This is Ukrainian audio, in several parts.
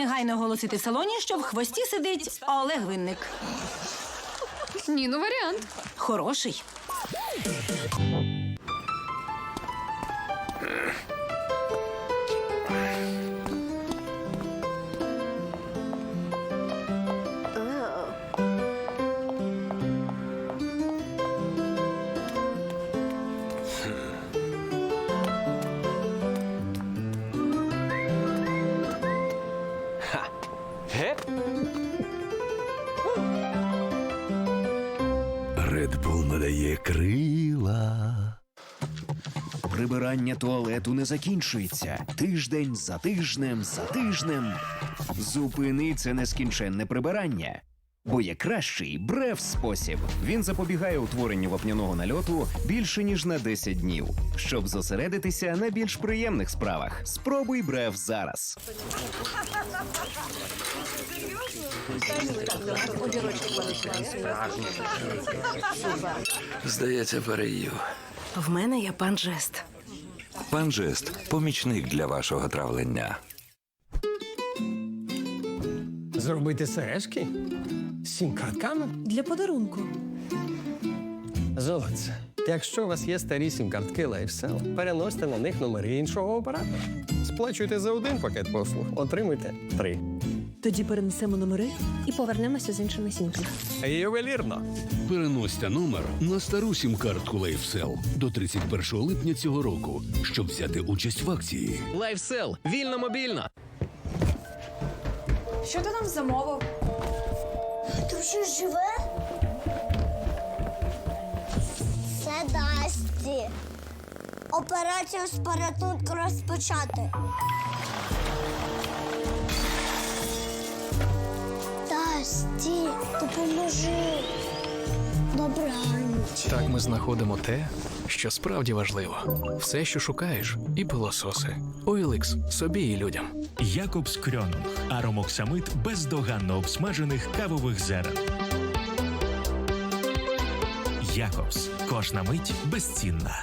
Негайно оголосити в салоні, що в хвості сидить Олег Винник. Ні, ну варіант. Хороший. Прибирання туалету не закінчується. Тиждень за тижнем за тижнем. Зупини це нескінченне прибирання. Бо є кращий брев спосіб. Він запобігає утворенню вапняного нальоту більше ніж на 10 днів. Щоб зосередитися на більш приємних справах. Спробуй брев зараз. Здається, переїв. В мене є пан Жест. Пан Жест – помічник для вашого травлення. Зробити сережки? З сім картками? Для подарунку. Золоце. Якщо у вас є старі сім-картки LifeSell, переносьте на них номери іншого оператора. Сплачуйте за один пакет послуг, отримуйте три. Тоді перенесемо номери і повернемося з іншими сімками. Ювелірно. Переносьте номер на стару сім-картку LifeSell до 31 липня цього року, щоб взяти участь в акції. LifeSell. Вільно мобільно. Що ти нам замовив? Ти вже живе? Це Дасті. Операцію з порятунку розпочати. Дасті, допоможи. Добраніч. Так ми знаходимо те, що справді важливо. Все, що шукаєш, і пилососи. OLX – собі і людям. Якобс Крьонунг. Аромоксамид бездоганно обсмажених кавових зерен. Якобс. Кожна мить безцінна.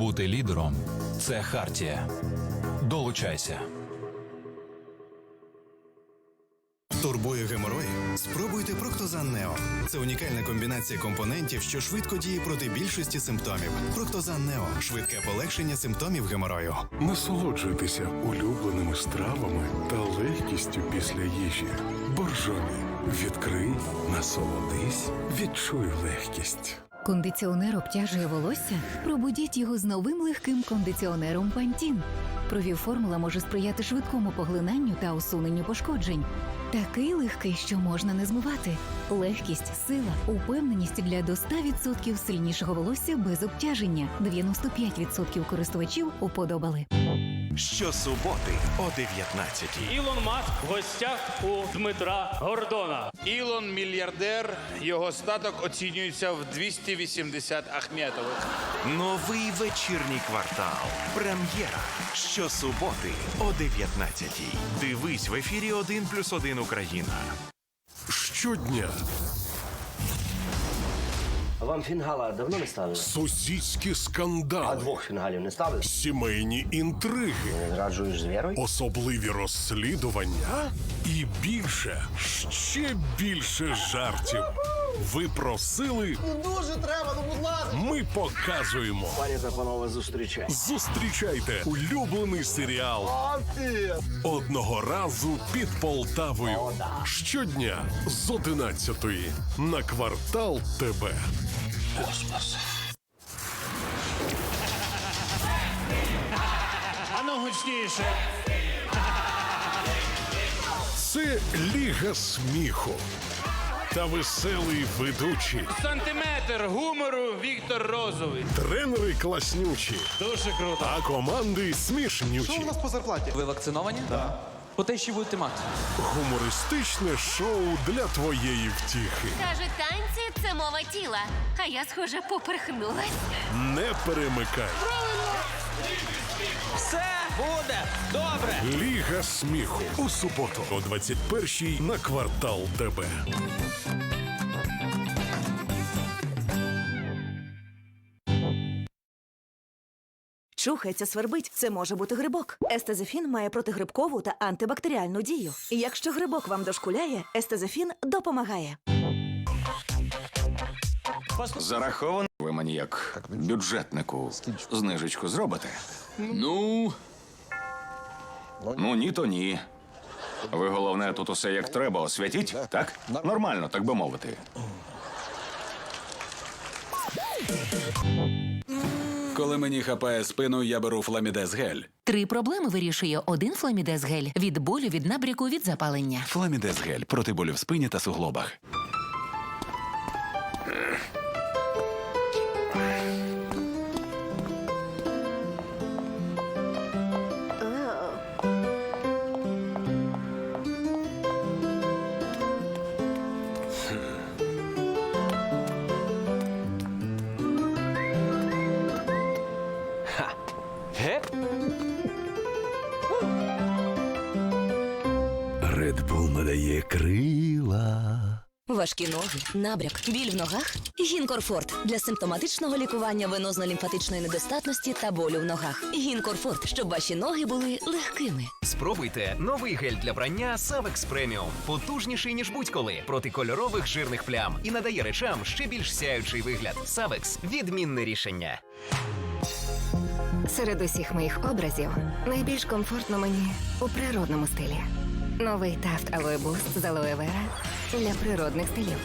Бути лідером це хартія. Долучайся. Турбує геморої? Спробуйте Проктозан Нео. Це унікальна комбінація компонентів, що швидко діє проти більшості симптомів. Проктозан Нео швидке полегшення симптомів геморою. Насолоджуйтеся улюбленими стравами та легкістю після їжі. Боржомі. Відкрий, насолодись, відчуй легкість. Кондиціонер обтяжує волосся? Пробудіть його з новим легким кондиціонером Пантін. Провів формула може сприяти швидкому поглинанню та усуненню пошкоджень. Такий легкий, що можна не змивати. Легкість, сила, упевненість для до 100% сильнішого волосся без обтяження. 95% користувачів уподобали. Щосуботи о 19-й. Ілон Маск в гостях у Дмитра Гордона. Ілон мільярдер, його статок оцінюється в 280 Ахметових. Новий вечірній квартал. Прем'єра. Щосуботи о 19-й. Дивись в ефірі 1 плюс 1 Україна. Щодня Вам фінгала давно не ставили? сусідські скандали, Двох фінгалів не ставили? сімейні інтриги, Зраджуєш з вірою? особливі розслідування і більше, ще більше жартів. Ви просили. Дуже треба, ну будь ласка. Ми показуємо. Пані та панове, зустрічай. Зустрічайте улюблений серіал одного разу під Полтавою. Щодня з 11 на квартал ТБ. Ану гучніше. Це Ліга сміху. Та веселий ведучий. Сантиметр гумору Віктор Розовий. Тренери класнючі, Дуже круто. а команди смішнючі. по зарплаті? Ви вакциновані? Так. По те, що будете мати. Гумористичне шоу для твоєї втіхи. Кажуть, танці це мова тіла. А я, схоже, поперхнулась. Не перемикай. Все буде добре. Ліга сміху у суботу о 21-й на квартал ТБ. Чухається, свербить. Це може бути грибок. Естезефін має протигрибкову та антибактеріальну дію. І якщо грибок вам дошкуляє, естезефін допомагає. Зараховано ви мені як бюджетнику знижечку зробите? Ну. Ну, ні, то ні. Ви головне тут усе як треба освятіть, так? Нормально, так би мовити. Коли мені хапає спину, я беру фламідез гель. Три проблеми вирішує один фламідез гель від болю, від набряку, від запалення. Фламідез гель проти болю в спині та суглобах. Важкі ноги, набряк, біль в ногах. Гінкорфорт для симптоматичного лікування венозно-лімфатичної недостатності та болю в ногах. Гінкорфорт, щоб ваші ноги були легкими. Спробуйте новий гель для прання Savex Premium. Потужніший, ніж будь-коли, проти кольорових жирних плям і надає речам ще більш сяючий вигляд. Savex – відмінне рішення. Серед усіх моїх образів найбільш комфортно мені у природному стилі. Новий тафт Boost з алоe вера для природних стилів.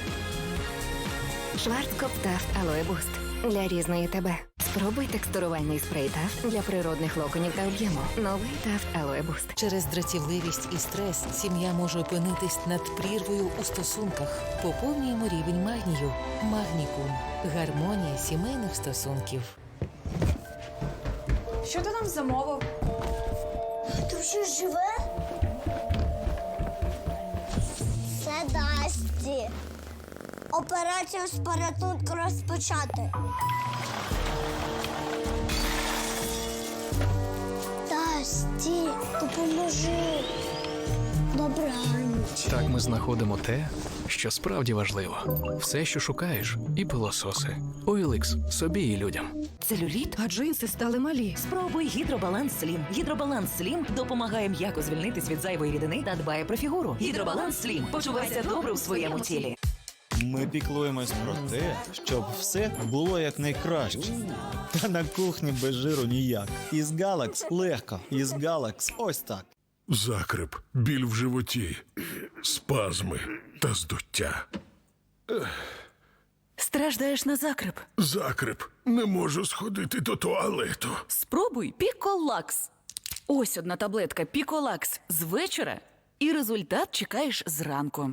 Шварцкоп Тафт Алоe Boost для різної тебе. Спробуй текстурувальний спрей Тафт для природних локонів та об'єму. Новий Тафт Алоe Boost. Через дратівливість і стрес сім'я може опинитись над прірвою у стосунках. Поповнюємо рівень магнію. Магнікум. Гармонія сімейних стосунків. Що ти нам замовив? Ти вже живе? Операцію з порятунку розпочати. Дасті, допоможи. Добраніч. Так ми знаходимо те, що справді важливо. Все, що шукаєш, і пилососи. OLX – собі і людям. Целюліт, а джинси стали малі. Спробуй гідробаланс Слім. Гідробаланс Слім допомагає м'яко звільнитись від зайвої рідини та дбає про фігуру. Гідробаланс Слім. Почувайся добре у своєму тілі. Ми піклуємось про те, щоб все було якнайкраще. Та на кухні без жиру ніяк. Із Галакс легко. Із Галакс ось так. Закрип, біль в животі, спазми та здуття. Страждаєш на закрип. Закрип, не можу сходити до туалету. Спробуй Піколакс. Ось одна таблетка Піколакс з вечора, і результат чекаєш зранку.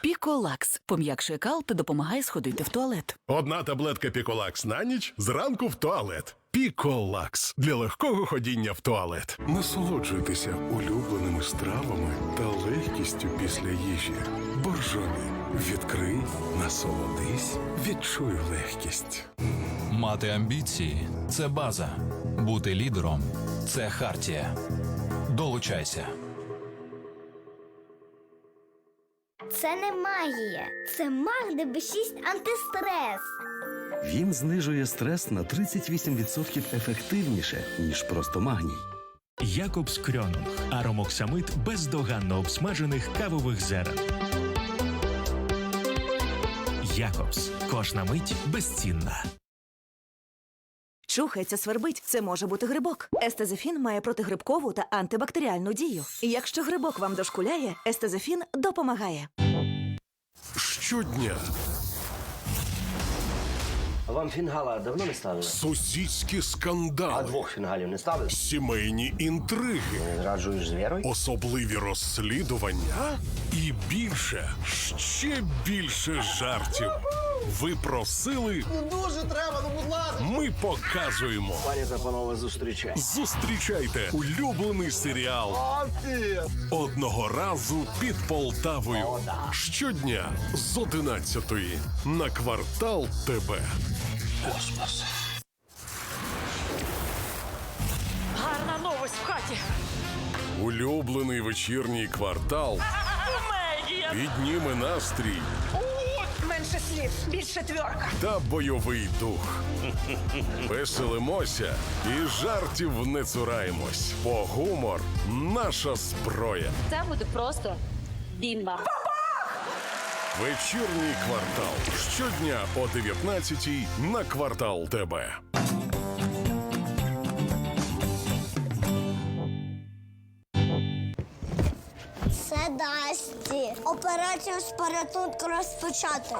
Піколакс пом'якшує кал та допомагає сходити в туалет. Одна таблетка Піколакс на ніч зранку в туалет. Піколакс для легкого ходіння в туалет. Насолоджуйтеся улюбленими стравами та легкістю після їжі. Боржомі. Відкрий, насолодись, відчуй легкість. Мати амбіції це база. Бути лідером це хартія. Долучайся. Це не магія. Це Маг 6 антистрес. Він знижує стрес на 38% ефективніше, ніж просто магній. Якобс Крьонунг. Аромоксамид бездоганно обсмажених кавових зерен. Якобс. Кожна мить безцінна. Чухається, свербить. Це може бути грибок. Естезефін має протигрибкову та антибактеріальну дію. І якщо грибок вам дошкуляє, естезефін допомагає. Щодня вам фінгала давно не ставили? Сусідські скандали. А двох фінгалів не ставили? Сімейні інтриги. Зраджуєш з вірою? Особливі розслідування. І більше, ще більше жартів. Ви просили, Дуже треба, ну будь ласка. ми показуємо. Пані та панове, зустрічай. Зустрічайте улюблений серіал одного разу під Полтавою. Щодня з 11 на квартал ТБ. Космос. Гарна новость в хаті. Улюблений вечірній квартал підніме настрій слів, більше тверка. та бойовий дух. Веселимося і жартів не цураємось. Бо гумор наша зброя. Це буде просто бімба. Вечірній квартал. Щодня о 19 на квартал ТБ. Це Дасті. Операцію з порятунку розпочати.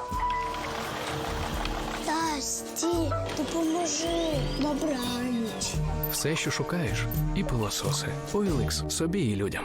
Дасті, допоможи. Добраніч. Все, що шукаєш, і пилососи. Оілікс собі і людям.